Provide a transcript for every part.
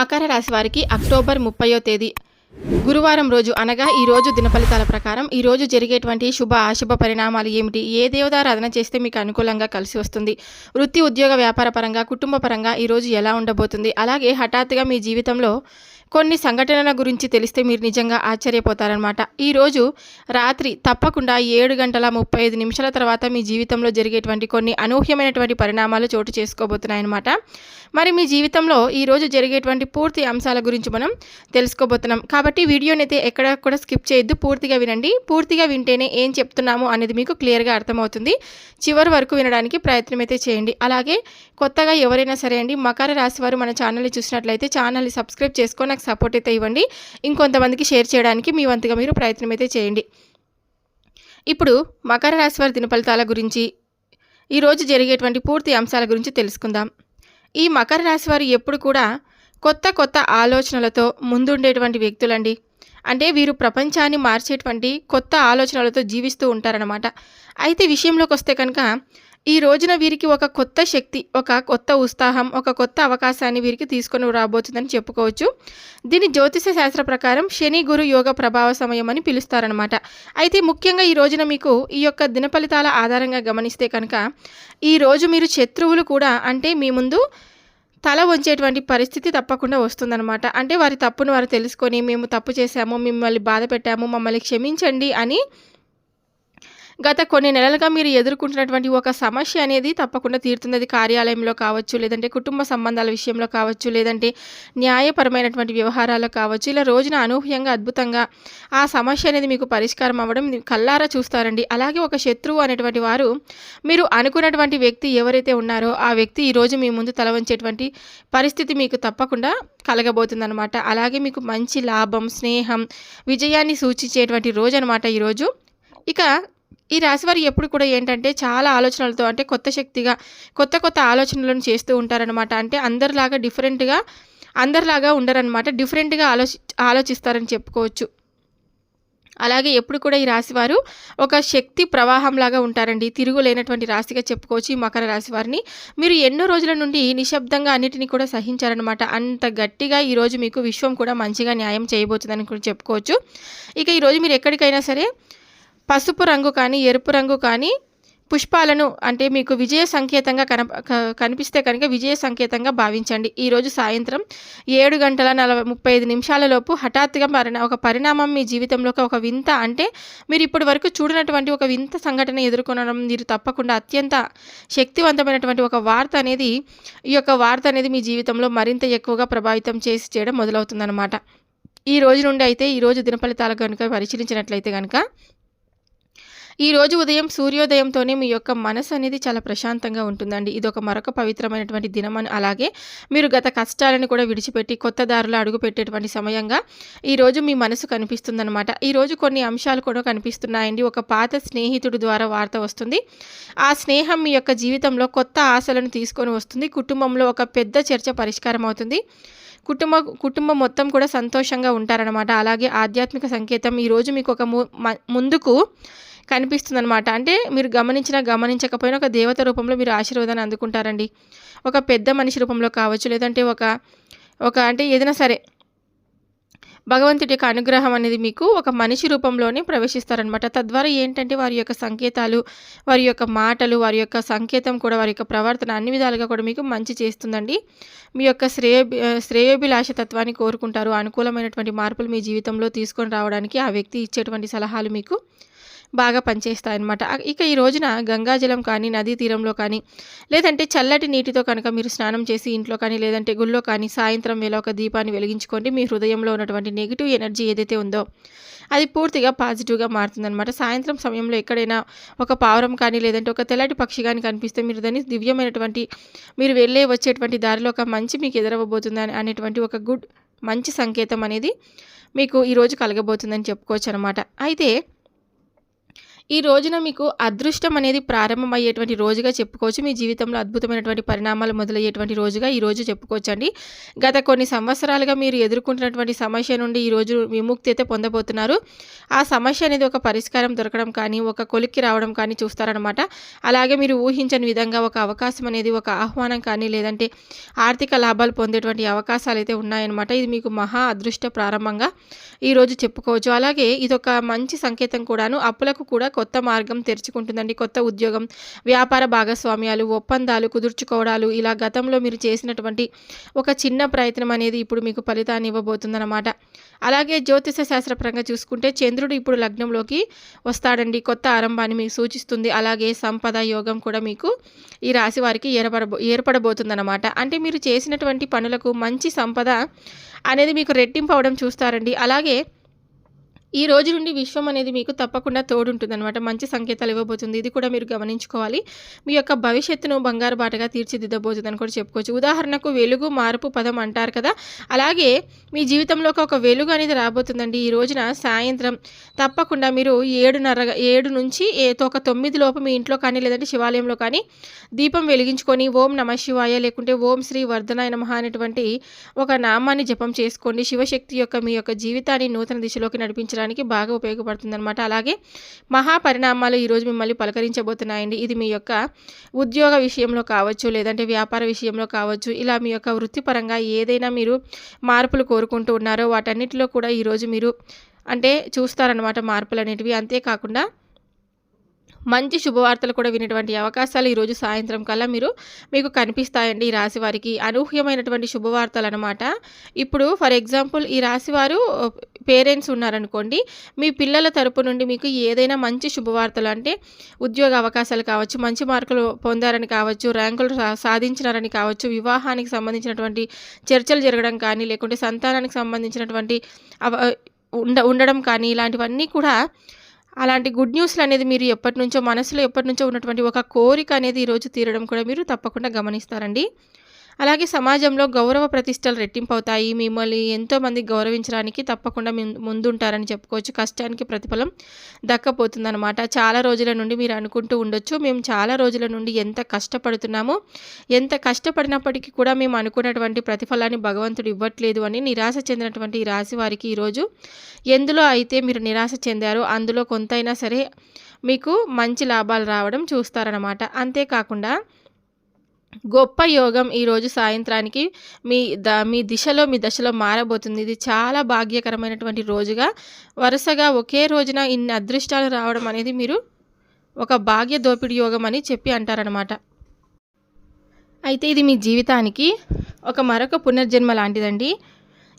మకర రాశి వారికి అక్టోబర్ ముప్పయో తేదీ గురువారం రోజు అనగా ఈ రోజు దినఫలితాల ప్రకారం ఈ రోజు జరిగేటువంటి శుభ అశుభ పరిణామాలు ఏమిటి? ఏ దేవతారాధన చేస్తే మీకు అనుకూలంగా కలిసి వస్తుంది? వృత్తి ఉద్యోగ వ్యాపార పరంగా కుటుంబ పరంగా ఈరోజు ఎలా ఉండబోతుంది? అలాగే హఠాత్తుగా మీ జీవితంలో కొన్ని సంఘటనల గురించి తెలిస్తే మీరు నిజంగా ఆశ్చర్యపోతారనమాట ఈరోజు రాత్రి తప్పకుండా ఏడు గంటల ముప్పై ఐదు నిమిషాల తర్వాత మీ జీవితంలో జరిగేటువంటి కొన్ని అనూహ్యమైనటువంటి పరిణామాలు చోటు చేసుకోబోతున్నాయన్నమాట. మరి మీ జీవితంలో ఈరోజు జరిగేటువంటి పూర్తి అంశాల గురించి మనం తెలుసుకోబోతున్నాం. కాబట్టి వీడియోని అయితే ఎక్కడ కూడా స్కిప్ చేయొద్దు. పూర్తిగా వినండి. పూర్తిగా వింటేనే ఏం చెప్తున్నాము అనేది మీకు క్లియర్గా అర్థమవుతుంది. చివరి వరకు వినడానికి ప్రయత్నం అయితే చేయండి. అలాగే కొత్తగా ఎవరైనా సరే అండి మకర రాశి వారు మన ఛానల్ని చూసినట్లయితే ఛానల్ని సబ్స్క్రైబ్ చేసుకొని నాకు సపోర్ట్ అయితే ఇవ్వండి. ఇంకొంతమందికి షేర్ చేయడానికి మీ వంతుగా మీరు ప్రయత్నం అయితే చేయండి. ఇప్పుడు మకర రాశి వారి దిన ఫలితాల గురించి ఈరోజు జరిగేటువంటి పూర్తి అంశాల గురించి తెలుసుకుందాం. ఈ మకర రాశి వారు ఎప్పుడు కూడా కొత్త కొత్త ఆలోచనలతో ముందుండేటువంటి వ్యక్తులండి. అంటే వీరు ప్రపంచాన్ని మార్చేటువంటి కొత్త ఆలోచనలతో జీవిస్తూ ఉంటారనమాట అయితే విషయంలోకి వస్తే కనుక ఈ రోజున వీరికి ఒక కొత్త శక్తి ఒక కొత్త ఉత్సాహం ఒక కొత్త అవకాశాన్ని వీరికి తీసుకొని రాబోతుందని చెప్పుకోవచ్చు. దీని జ్యోతిష శాస్త్ర ప్రకారం శని గురు యోగ ప్రభావ సమయం అని పిలుస్తారనమాట అయితే ముఖ్యంగా ఈ రోజున మీకు ఈ యొక్క దిన ఫలితాల ఆధారంగా గమనిస్తే కనుక ఈరోజు మీరు శత్రువులు కూడా అంటే మీ ముందు తల వంచేటువంటి పరిస్థితి తప్పకుండా వస్తుందన్నమాట. అంటే వారి తప్పును వారు తెలుసుకొని మేము తప్పు చేశాము మిమ్మల్ని బాధ పెట్టాము మమ్మల్ని క్షమించండి అని గత కొన్ని నెలలుగా మీరు ఎదుర్కొంటున్నటువంటి ఒక సమస్య అనేది తప్పకుండా తీరుతున్నది కార్యాలయంలో కావచ్చు లేదంటే కుటుంబ సంబంధాల విషయంలో కావచ్చు లేదంటే న్యాయపరమైనటువంటి వ్యవహారాల్లో కావచ్చు. ఇలా రోజున అనూహ్యంగా అద్భుతంగా ఆ సమస్య అనేది మీకు పరిష్కారం అవ్వడం కల్లారా చూస్తారండి. అలాగే ఒక శత్రువు అనేటువంటి వారు మీరు అనుకున్నటువంటి వ్యక్తి ఎవరైతే ఉన్నారో ఆ వ్యక్తి ఈరోజు మీ ముందు తల వంచేటువంటి పరిస్థితి మీకు తప్పకుండా కలగబోతుందన్నమాట. అలాగే మీకు మంచి లాభం స్నేహం విజయాన్ని సూచించేటువంటి రోజు అనమాట ఈరోజు ఇక ఈ రాశివారు ఎప్పుడు కూడా ఏంటంటే చాలా ఆలోచనలతో అంటే కొత్త శక్తిగా కొత్త కొత్త ఆలోచనలను చేస్తూ ఉంటారనమాట అంటే అందరిలాగా డిఫరెంట్గా అందరిలాగా ఉండరనమాట డిఫరెంట్గా ఆలోచి ఆలోచిస్తారని చెప్పుకోవచ్చు. అలాగే ఎప్పుడు కూడా ఈ రాశివారు ఒక శక్తి ప్రవాహంలాగా ఉంటారండి. తిరుగులేనటువంటి రాశిగా చెప్పుకోవచ్చు ఈ మకర రాశి వారిని. మీరు ఎన్నో రోజుల నుండి నిశ్శబ్దంగా అన్నిటిని కూడా సహించారనమాట అంత గట్టిగా ఈరోజు మీకు విశ్వం కూడా మంచిగా న్యాయం చేయబోతుందని కూడా చెప్పుకోవచ్చు. ఇక ఈరోజు మీరు ఎక్కడికైనా సరే పసుపు రంగు కానీ ఎరుపు రంగు కానీ పుష్పాలను అంటే మీకు విజయ సంకేతంగా కన కనిపిస్తే కనుక విజయ సంకేతంగా భావించండి. ఈరోజు సాయంత్రం ఏడు గంటల నలభై ముప్పై ఐదు నిమిషాలలోపు హఠాత్తుగా పరిణా ఒక పరిణామం మీ జీవితంలోకి ఒక వింత అంటే మీరు ఇప్పటి వరకు చూడనటువంటి ఒక వింత సంఘటన ఎదుర్కొనడం మీరు తప్పకుండా అత్యంత శక్తివంతమైనటువంటి ఒక వార్త అనేది ఈ యొక్క వార్త అనేది మీ జీవితంలో మరింత ఎక్కువగా ప్రభావితం చేసి చేయడం మొదలవుతుందన్నమాట. ఈ రోజు నుండి అయితే ఈ రోజు దినఫలితాలు కనుక పరిశీలించినట్లయితే కనుక ఈ రోజు ఉదయం సూర్యోదయంతోనే మీ యొక్క మనసు అనేది చాలా ప్రశాంతంగా ఉంటుందండి. ఇది ఒక మరొక పవిత్రమైనటువంటి దినం అని అలాగే మీరు గత కష్టాలను కూడా విడిచిపెట్టి కొత్త దారిలో అడుగుపెట్టేటువంటి సమయంగా ఈరోజు మీ మనసు కనిపిస్తుందన్నమాట. ఈరోజు కొన్ని అంశాలు కూడా కనిపిస్తున్నాయండి. ఒక పాత స్నేహితుడి ద్వారా వార్త వస్తుంది. ఆ స్నేహం మీ యొక్క జీవితంలో కొత్త ఆశలను తీసుకొని వస్తుంది. కుటుంబంలో ఒక పెద్ద చర్చ పరిష్కారం అవుతుంది. కుటుంబ కుటుంబం మొత్తం కూడా సంతోషంగా ఉంటారనమాట అలాగే ఆధ్యాత్మిక సంకేతం ఈరోజు మీకు ఒక ముందుకు కనిపిస్తుందనమాట అంటే మీరు గమనించినా గమనించకపోయినా ఒక దేవత రూపంలో మీరు ఆశీర్వాదాన్ని అందుకుంటారండి. ఒక పెద్ద మనిషి రూపంలో కావచ్చు లేదంటే ఒక ఒక అంటే ఏదైనా సరే భగవంతుడి యొక్క అనుగ్రహం అనేది మీకు ఒక మనిషి రూపంలోనే ప్రవేశిస్తారనమాట తద్వారా ఏంటంటే వారి యొక్క సంకేతాలు వారి యొక్క మాటలు వారి యొక్క సంకేతం కూడా వారి యొక్క ప్రవర్తన అన్ని విధాలుగా కూడా మీకు మంచి చేస్తుందండి. మీ యొక్క శ్రేయ శ్రేయోభిలాష తత్వాన్ని కోరుకుంటారు. అనుకూలమైనటువంటి మార్పులు మీ జీవితంలో తీసుకొని రావడానికి ఆ వ్యక్తి ఇచ్చేటువంటి సలహాలు మీకు బాగా పనిచేస్తాయన్నమాట. ఇక ఈ రోజున గంగాజలం కానీ నదీ తీరంలో కానీ లేదంటే చల్లటి నీటితో కనుక మీరు స్నానం చేసి ఇంట్లో కానీ లేదంటే గుళ్ళో కానీ సాయంత్రం వేళ ఒక దీపాన్ని వెలిగించుకోండి. మీ హృదయంలో ఉన్నటువంటి నెగిటివ్ ఎనర్జీ ఏదైతే ఉందో అది పూర్తిగా పాజిటివ్గా మారుతుందన్నమాట. సాయంత్రం సమయంలో ఎక్కడైనా ఒక పావురం కానీ లేదంటే ఒక తెల్లటి పక్షి కానీ కనిపిస్తే మీరు దాన్ని దివ్యమైనటువంటి మీరు వెళ్ళే వచ్చేటువంటి దారిలో ఒక మంచి మీకు ఎదురవ్వబోతుందని అనేటువంటి ఒక గుడ్ మంచి సంకేతం అనేది మీకు ఈరోజు కలగబోతుందని చెప్పుకోవచ్చు అనమాట అయితే ఈ రోజున మీకు అదృష్టం అనేది ప్రారంభమయ్యేటువంటి రోజుగా చెప్పుకోవచ్చు. మీ జీవితంలో అద్భుతమైనటువంటి పరిణామాలు మొదలయ్యేటువంటి రోజుగా ఈ రోజు చెప్పుకోవచ్చండి. గత కొన్ని సంవత్సరాలుగా మీరు ఎదుర్కొంటున్నటువంటి సమస్య నుండి ఈరోజు విముక్తి అయితే పొందబోతున్నారు. ఆ సమస్య అనేది ఒక పరిష్కారం దొరకడం కానీ ఒక కొలిక్కి రావడం కానీ చూస్తారనమాట అలాగే మీరు ఊహించని విధంగా ఒక అవకాశం అనేది ఒక ఆహ్వానం కానీ లేదంటే ఆర్థిక లాభాలు పొందేటువంటి అవకాశాలు అయితే ఉన్నాయన్నమాట. ఇది మీకు మహా అదృష్ట ప్రారంభంగా ఈరోజు చెప్పుకోవచ్చు. అలాగే ఇదొక మంచి సంకేతం కూడాను. అప్పులకు కూడా కొత్త మార్గం తెరుచుకుంటుందండి కొత్త ఉద్యోగం వ్యాపార భాగస్వామ్యాలు ఒప్పందాలు కుదుర్చుకోవడాలు. ఇలా గతంలో మీరు చేసినటువంటి ఒక చిన్న ప్రయత్నం అనేది ఇప్పుడు మీకు ఫలితాన్ని ఇవ్వబోతుందన్నమాట. అలాగే జ్యోతిష శాస్త్రపరంగా చూసుకుంటే చంద్రుడు ఇప్పుడు లగ్నంలోకి వస్తాడండి. కొత్త ఆరంభాన్ని మీకు సూచిస్తుంది. అలాగే సంపద యోగం కూడా మీకు ఈ రాశి వారికి ఏర్పడబో ఏర్పడబోతుందన్నమాట. అంటే మీరు చేసినటువంటి పనులకు మంచి సంపద అనేది మీకు రెట్టింపు అవడం చూస్తారండి. అలాగే ఈ రోజు నుండి విశ్వం అనేది మీకు తప్పకుండా తోడుంటుందన్నమాట. మంచి సంకేతాలు ఇవ్వబోతుంది. ఇది కూడా మీరు గమనించుకోవాలి. మీ యొక్క భవిష్యత్తును బంగారు బాటగా తీర్చిదిద్దబోతుందని కూడా చెప్పుకోవచ్చు. ఉదాహరణకు వెలుగు మార్పు పదం అంటారు కదా. అలాగే మీ జీవితంలోకి ఒక వెలుగు అనేది రాబోతుందండి. ఈ రోజున సాయంత్రం తప్పకుండా మీరు ఏడున్నర ఏడు నుంచి ఒక తొమ్మిది లోపు మీ ఇంట్లో కానీ లేదంటే శివాలయంలో కానీ దీపం వెలిగించుకొని ఓం నమ శివాయ లేకుంటే ఓం శ్రీ వర్ధనాయ నమః అనేటువంటి ఒక నామాన్ని జపం చేసుకోండి. శివశక్తి యొక్క మీ యొక్క జీవితాన్ని నూతన దిశలోకి నడిపించడానికి బాగా ఉపయోగపడుతుంది అనమాట అలాగే మహాపరిణామాలు ఈరోజు మిమ్మల్ని పలకరించబోతున్నాయండి. ఇది మీ యొక్క ఉద్యోగ విషయంలో కావచ్చు లేదంటే వ్యాపార విషయంలో కావచ్చు ఇలా మీ యొక్క వృత్తిపరంగా ఏదైనా మీరు మార్పులు కోరుకుంటూ ఉన్నారో వాటన్నిటిలో కూడా ఈరోజు మీరు అంటే చూస్తారనమాట మార్పులు అనేటివి అంతేకాకుండా మంచి శుభవార్తలు కూడా వినేటువంటి అవకాశాలు ఈరోజు సాయంత్రం కల్లా మీరు మీకు కనిపిస్తాయండి ఈ రాశి వారికి. అనూహ్యమైనటువంటి శుభవార్తలు అనమాట ఇప్పుడు ఫర్ ఎగ్జాంపుల్ ఈ రాశి వారు పేరెంట్స్ ఉన్నారనుకోండి మీ పిల్లల తరపు నుండి మీకు ఏదైనా మంచి శుభవార్తలు అంటే ఉద్యోగ అవకాశాలు కావచ్చు మంచి మార్కులు పొందారని కావచ్చు ర్యాంకులు సాధించినారని కావచ్చు వివాహానికి సంబంధించినటువంటి చర్చలు జరగడం కానీ లేకుంటే సంతానానికి సంబంధించినటువంటి ఉండ ఉండడం కానీ ఇలాంటివన్నీ కూడా అలాంటి గుడ్ న్యూస్లు అనేది మీరు ఎప్పటి నుంచో మనసులో ఎప్పటి నుంచో ఉన్నటువంటి ఒక కోరిక అనేది ఈరోజు తీరడం కూడా మీరు తప్పకుండా గమనిస్తారండి. అలాగే సమాజంలో గౌరవ ప్రతిష్టలు రెట్టింపు అవుతాయి మిమ్మల్ని ఎంతోమంది గౌరవించడానికి తప్పకుండా ముందుంటారని చెప్పుకోవచ్చు. కష్టానికి ప్రతిఫలం దక్కపోతుందనమాట చాలా రోజుల నుండి మీరు అనుకుంటూ ఉండొచ్చు. మేము చాలా రోజుల నుండి ఎంత కష్టపడుతున్నామో ఎంత కష్టపడినప్పటికీ కూడా మేము అనుకున్నటువంటి ప్రతిఫలాన్ని భగవంతుడు ఇవ్వట్లేదు అని నిరాశ చెందినటువంటి ఈ రాశి వారికి ఈరోజు ఎందులో అయితే మీరు నిరాశ చెందారో అందులో కొంతైనా సరే మీకు మంచి లాభాలు రావడం చూస్తారనమాట అంతేకాకుండా గొప్ప యోగం ఈరోజు సాయంత్రానికి మీ ద మీ దిశలో మీ దశలో మారబోతుంది. ఇది చాలా భాగ్యకరమైనటువంటి రోజుగా వరుసగా ఒకే రోజున ఇన్ని అదృష్టాలు రావడం అనేది మీరు ఒక భాగ్య దోపిడి యోగం అని చెప్పి అంటారనమాట అయితే ఇది మీ జీవితానికి ఒక మరొక పునర్జన్మ లాంటిదండి.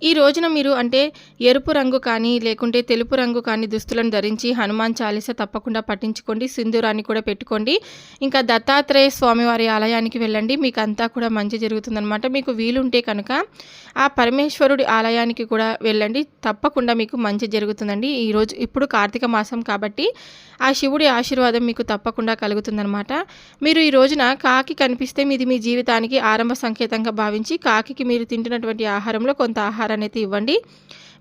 ఈ రోజున మీరు అంటే ఎరుపు రంగు కానీ లేకుంటే తెలుపు రంగు కానీ దుస్తులను ధరించి హనుమాన్ చాలీస తప్పకుండా పట్టించుకోండి సింధూరాన్ని కూడా పెట్టుకోండి. ఇంకా దత్తాత్రేయ స్వామివారి ఆలయానికి వెళ్ళండి. మీకు అంతా కూడా మంచి జరుగుతుందనమాట మీకు వీలుంటే కనుక ఆ పరమేశ్వరుడి ఆలయానికి కూడా వెళ్ళండి. తప్పకుండా మీకు మంచి జరుగుతుందండి. ఈరోజు ఇప్పుడు కార్తీక మాసం కాబట్టి ఆ శివుడి ఆశీర్వాదం మీకు తప్పకుండా కలుగుతుందనమాట మీరు ఈ రోజున కాకి కనిపిస్తే మీది మీ జీవితానికి ఆరంభ సంకేతంగా భావించి కాకి మీరు తింటున్నటువంటి ఆహారంలో కొంత ఆహారం అనేది ఇవ్వండి.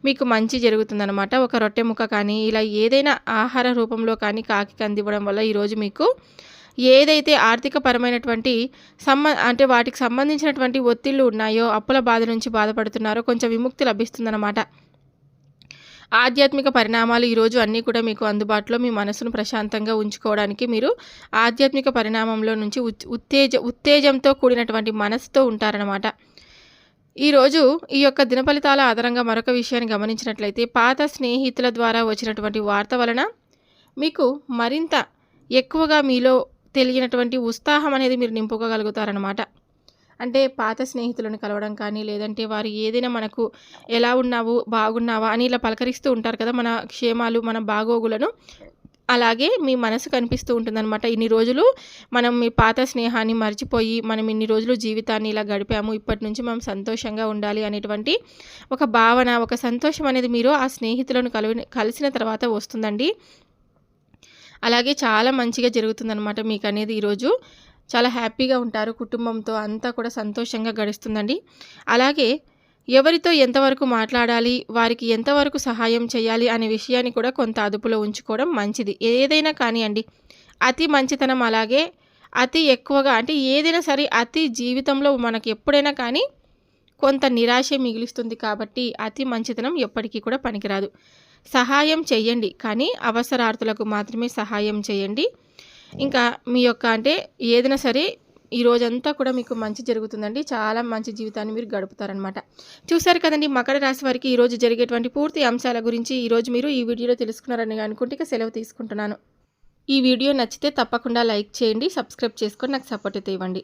మీకు మంచి జరుగుతుందనమాట ఒక రొట్టె ముక్క కానీ ఇలా ఏదైనా ఆహార రూపంలో కానీ కాకి అందివ్వడం వల్ల ఈరోజు మీకు ఏదైతే ఆర్థిక పరమైనటువంటి సంబ అంటే వాటికి సంబంధించినటువంటి ఒత్తిళ్ళు ఉన్నాయో అప్పుల బాధ నుంచి బాధపడుతున్నారో కొంచెం విముక్తి లభిస్తుందన్నమాట. ఆధ్యాత్మిక పరిణామాలు ఈరోజు అన్నీ కూడా మీకు అందుబాటులో మీ మనసును ప్రశాంతంగా ఉంచుకోవడానికి మీరు ఆధ్యాత్మిక పరిణామంలో నుంచి ఉత్తేజ ఉత్తేజంతో కూడినటువంటి మనసుతో ఉంటారనమాట ఈరోజు ఈ యొక్క దినఫలితాల ఆధారంగా మరొక విషయాన్ని గమనించినట్లయితే పాత స్నేహితుల ద్వారా వచ్చినటువంటి వార్త వలన మీకు మరింత ఎక్కువగా మీలో తెలియనటువంటి ఉత్సాహం అనేది మీరు నింపుకోగలుగుతారనమాట అంటే పాత స్నేహితులను కలవడం కానీ లేదంటే వారు ఏదైనా మనకు ఎలా ఉన్నావు బాగున్నావా అని ఇలా పలకరిస్తూ ఉంటారు కదా మన క్షేమాలు మన బాగోగులను. అలాగే మీ మనసు కనిపిస్తూ ఉంటుందన్నమాట. ఇన్ని రోజులు మనం మీ పాత స్నేహాన్ని మర్చిపోయి మనం ఇన్ని రోజులు జీవితాన్ని ఇలా గడిపాము ఇప్పటి నుంచి మనం సంతోషంగా ఉండాలి అనేటువంటి ఒక భావన ఒక సంతోషం అనేది మీరు ఆ స్నేహితులను కలి కలిసిన తర్వాత వస్తుందండి. అలాగే చాలా మంచిగా జరుగుతుందనమాట మీకు అనేది ఈరోజు. చాలా హ్యాపీగా ఉంటారు కుటుంబంతో అంతా కూడా సంతోషంగా గడుస్తుందండి. అలాగే ఎవరితో ఎంతవరకు మాట్లాడాలి వారికి ఎంతవరకు సహాయం చేయాలి అనే విషయాన్ని కూడా కొంత అదుపులో ఉంచుకోవడం మంచిది. ఏదైనా కానివ్వండి అతి మంచితనం అలాగే అతి ఎక్కువగా అంటే ఏదైనా సరే అతి జీవితంలో మనకు ఎప్పుడైనా కానీ కొంత నిరాశ మిగులుస్తుంది కాబట్టి అతి మంచితనం ఎప్పటికీ కూడా పనికిరాదు. సహాయం చేయండి కానీ అవసరార్థులకు మాత్రమే సహాయం చేయండి. ఇంకా మీ యొక్క అంటే ఏదైనా సరే ఈ రోజంతా కూడా మీకు మంచి జరుగుతుందండి. చాలా మంచి జీవితాన్ని మీరు గడుపుతారనమాట చూసారు కదండి మకర రాశి వారికి ఈరోజు జరిగేటువంటి పూర్తి అంశాల గురించి ఈరోజు మీరు ఈ వీడియోలో తెలుసుకున్నారని అనుకుంటే ఇక సెలవు తీసుకుంటున్నాను. ఈ వీడియో నచ్చితే తప్పకుండా లైక్ చేయండి సబ్స్క్రైబ్ చేసుకొని నాకు సపోర్ట్ అయితే ఇవ్వండి.